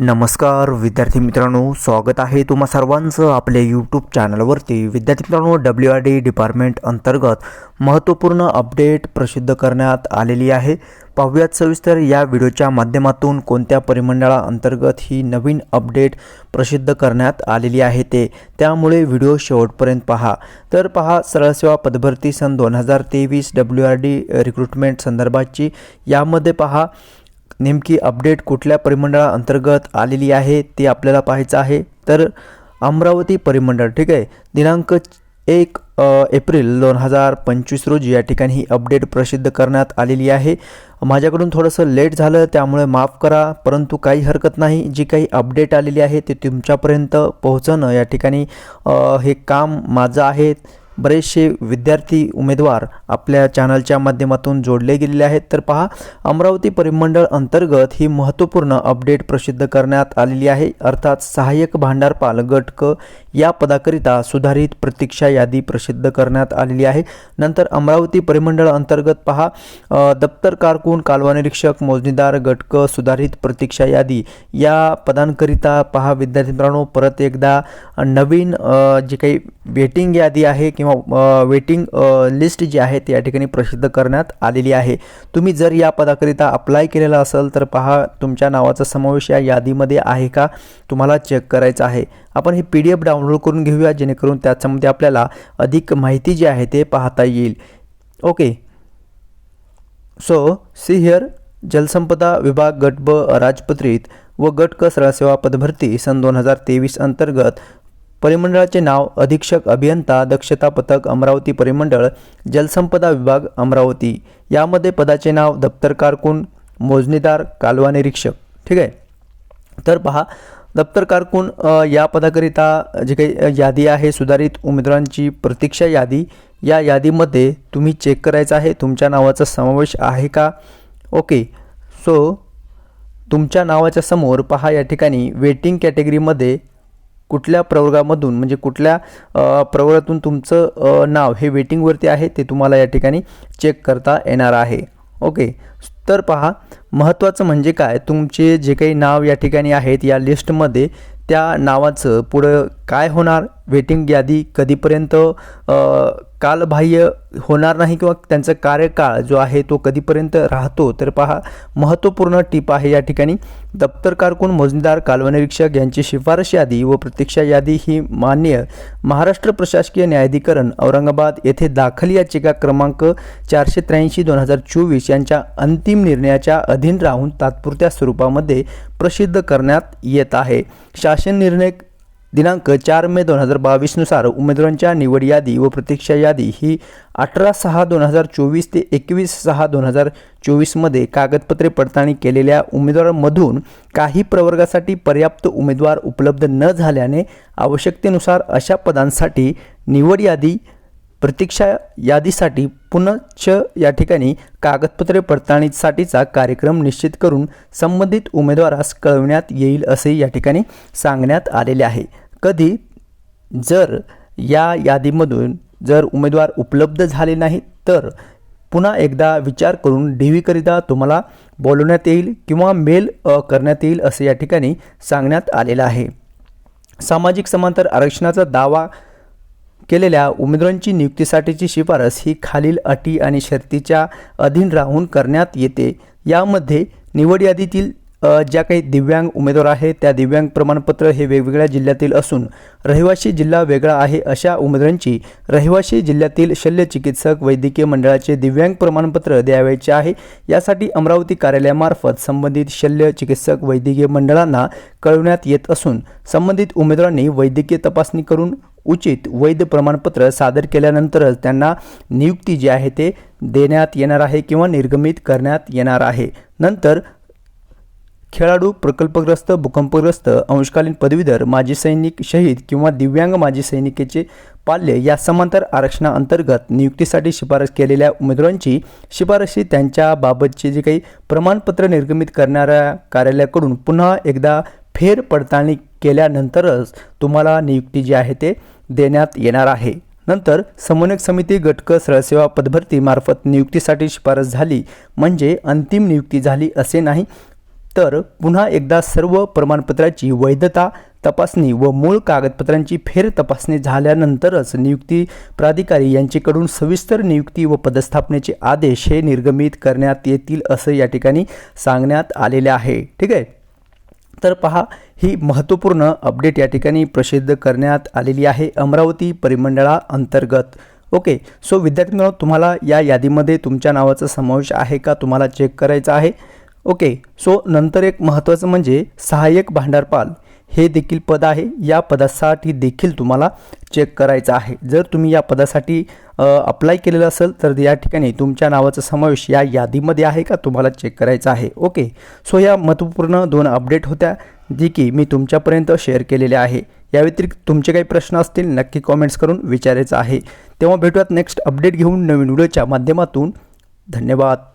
नमस्कार विद्यार्थी मित्रांनो स्वागत आहे तुम्हा सर्वांचं आपल्या यूट्यूब चॅनलवरती विद्यार्थी मित्रांनो डब्ल्यू आर डी डिपार्टमेंट अंतर्गत महत्त्वपूर्ण अपडेट प्रसिद्ध करण्यात आलेली आहे. पाहूयात सविस्तर या व्हिडिओच्या माध्यमातून कोणत्या परिमंडळाअंतर्गत ही नवीन अपडेट प्रसिद्ध करण्यात आलेली आहे ते. त्यामुळे व्हिडिओ शेवटपर्यंत पहा. तर पहा सरळ सेवा पदभरती सन दोन हजार तेवीस डब्ल्यू आर डी रिक्रुटमेंट संदर्भाची. यामध्ये पहा नेमकी अपडेट कुठल्या परिमंडळाअंतर्गत आलेली आहे ते आपल्याला पाहायचं आहे. तर अमरावती परिमंडळ ठीक आहे? दिनांक एक एप्रिल दोन हजार पंचवीस रोजी या ठिकाणी ही अपडेट प्रसिद्ध करण्यात आलेली आहे. माझ्याकडून थोडंसं लेट झालं त्यामुळे माफ करा परंतु काही हरकत नाही. जी काही अपडेट आलेली आहे ते तुमच्यापर्यंत पोहोचणं या ठिकाणी हे काम माझं आहे. बरेचसे विद्यार्थी उमेदवार आपल्या चॅनलच्या माध्यमातून जोडले गेलेले आहेत. तर पहा अमरावती परिमंडळ अंतर्गत ही महत्त्वपूर्ण अपडेट प्रसिद्ध करण्यात आलेली आहे. अर्थात सहाय्यक भांडारपाल गट क या पदाकरिता सुधारित प्रतीक्षा यादी प्रसिद्ध करण्यात आलेली आहे. नंतर अमरावती परिमंडळ अंतर्गत पहा. दप्तर कारकून कालवा निरीक्षक मोजणीदार गटक सुधारित प्रतीक्षा यादी. या पदांकरिता पहा विद्यार्थी मित्रांनो परत एकदा नवीन जी काही वेटिंग यादी आहे किंवा वेटिंग लिस्ट जी आहे ती या ठिकाणी प्रसिद्ध करण्यात आलेली आहे. तुम्ही जर या पदाकरिता अप्लाय केलेला असेल तर पहा तुमच्या नावाचा समावेश या यादीमध्ये आहे का? तुम्हाला चेक करायचा आहे. आपण ही पी डी एफ डाउनलोड करून घेऊया जेणेकरून त्याच्यामध्ये आपल्याला अधिक माहिती जी आहे ते पाहता येईल. ओके सो सी हिअर जलसंपदा विभाग गट ब राजपत्रित व गट क सेवा पदभरती सन दोन हजार तेवीस अंतर्गत परिमंडळाचे नाव अधीक्षक अभियंता दक्षता पथक अमरावती परिमंडळ जलसंपदा विभाग अमरावती. यामध्ये पदाचे नाव दप्तर कारकून मोजणीदार कालवा निरीक्षक. ठीक आहे? तर पहा दप्तर कारकून या पदाकरिता जी काही यादी आहे सुधारित उमेदवारांची प्रतीक्षा यादी या यादीमध्ये तुम्ही चेक करायचं आहे तुमच्या नावाचा समावेश आहे का? ओके. सो तुमच्या नावाच्या समोर पहा या ठिकाणी वेटिंग कॅटेगरीमध्ये कुठल्या प्रवर्गामधून म्हणजे कुठल्या प्रवर्गातून तुमचं नाव हे वेटिंगवरती आहे ते तुम्हाला या ठिकाणी चेक करता येणार आहे. ओके. तर पहा महत्त्वाचं म्हणजे काय? तुमचे जे काही नाव या ठिकाणी आहेत या लिस्टमध्ये त्या नावाचं पुढं काय होणार? वेटिंग यादी कधीपर्यंत कालबाह्य होणार नाही किंवा त्यांचा कार्यकाळ जो आहे तो कधीपर्यंत राहतो तर पहा महत्त्वपूर्ण टीप आहे या ठिकाणी. दप्तर कारकून मोजणीदार कालवनिरीक्षक यांची शिफारस यादी व प्रतीक्षा यादी ही मान्य महाराष्ट्र प्रशासकीय न्यायाधिकरण औरंगाबाद येथे दाखल याचिका क्रमांक चारशे त्र्याऐंशी दोन हजार चोवीस यांच्या अंतिम निर्णयाच्या अधीन राहून तात्पुरत्या स्वरूपामध्ये प्रसिद्ध करण्यात येत आहे. शासन निर्णय दिनांक चार मे दोन हजार बावीसनुसार उमेदवारांच्या निवड यादी व प्रतीक्षा यादी ही अठरा सहा दोन हजार चोवीस ते एकवीस सहा दोन हजार चोवीसमध्ये कागदपत्रे पडताळणी केलेल्या उमेदवारांमधून काही प्रवर्गासाठी पर्याप्त उमेदवार उपलब्ध न झाल्याने आवश्यकतेनुसार अशा पदांसाठी निवड यादी प्रतीक्षा यादीसाठी पुनश्च या ठिकाणी कागदपत्रे पडताळणीसाठीचा कार्यक्रम निश्चित करून संबंधित उमेदवारास कळविण्यात येईल असे या ठिकाणी सांगण्यात आलेले आहे. कधी जर या यादीमधून जर उमेदवार उपलब्ध झाले नाही तर पुन्हा एकदा विचार करून डी व्हीकरिता तुम्हाला बोलवण्यात येईल किंवा मेल करण्यात येईल असे या ठिकाणी सांगण्यात आलेलं आहे. सामाजिक समांतर आरक्षणाचा दावा केलेल्या उमेदवारांची नियुक्तीसाठीची शिफारस ही खालील अटी आणि शर्तीच्या अधीन राहून करण्यात येते. यामध्ये निवड यादीतील ज्या काही दिव्यांग उमेदवार आहेत त्या दिव्यांग प्रमाणपत्र हे वेगवेगळ्या जिल्ह्यातील असून रहिवासी जिल्हा वेगळा आहे अशा उमेदवारांची रहिवासी जिल्ह्यातील शल्य चिकित्सक वैद्यकीय मंडळाचे दिव्यांग प्रमाणपत्र द्यावयाचे आहे. यासाठी अमरावती कार्यालयामार्फत संबंधित शल्य चिकित्सक वैद्यकीय मंडळांना कळवण्यात येत असून संबंधित उमेदवारांनी वैद्यकीय तपासणी करून उचित वैध प्रमाणपत्र सादर केल्यानंतरच त्यांना नियुक्ती जी आहे ते देण्यात येणार आहे किंवा निर्गमित करण्यात येणार आहे. नंतर खेळाडू प्रकल्पग्रस्त भूकंपग्रस्त अंशकालीन पदवीधर माजी सैनिक शहीद किंवा दिव्यांग माजी सैनिकेचे पाल्य या समांतर आरक्षणाअंतर्गत नियुक्तीसाठी शिफारस केलेल्या उमेदवारांची शिफारशी त्यांच्याबाबतचे जे काही प्रमाणपत्र निर्गमित करणाऱ्या कार्यालयाकडून पुन्हा एकदा फेर पडताळणी केल्यानंतरच तुम्हाला नियुक्ती जी आहे ते देण्यात येणार आहे. नंतर समन्वयक समिती गटक सरळसेवा पदभरतीमार्फत नियुक्तीसाठी शिफारस झाली म्हणजे अंतिम नियुक्ती झाली असे नाही तर पुन्हा एकदा सर्व प्रमाणपत्राची वैधता तपासणी व मूळ कागदपत्रांची फेर तपासणी झाल्यानंतरच नियुक्ती प्राधिकारी यांच्याकडून सविस्तर नियुक्ती व पदस्थापनेचे आदेश हे निर्गमित करण्यात येतील असं या ठिकाणी सांगण्यात आलेले आहे. ठीक आहे? तर पहा ही महत्त्वपूर्ण अपडेट या ठिकाणी प्रसिद्ध करण्यात आलेली आहे अमरावती परिमंडळा अंतर्गत ओके सो विद्यार्थी मित्रांनो तुम्हाला या यादीमध्ये तुमच्या नावाचा समावेश आहे का? तुम्हाला चेक करायचा आहे. ओके सो नंतर एक महत्त्वाचं म्हणजे सहाय्यक भांडारपाल हे देखील पद आहे. या पदासाठी देखील तुम्हाला चेक करायचं आहे. जर तुम्ही या पदासाठी अप्लाय केलेलं असेल तर या ठिकाणी तुमच्या नावाचा समावेश या यादीमध्ये आहे का? तुम्हाला चेक करायचा आहे. ओके सो या महत्त्वपूर्ण दोन अपडेट होत्या जी की मी तुमच्यापर्यंत शेअर केलेल्या आहे. या व्यतिरिक्त तुमचे काही प्रश्न असतील नक्की कॉमेंट्स करून विचारायचं आहे. तेव्हा भेटूयात नेक्स्ट अपडेट घेऊन नवीन व्हिडिओच्या माध्यमातून. धन्यवाद.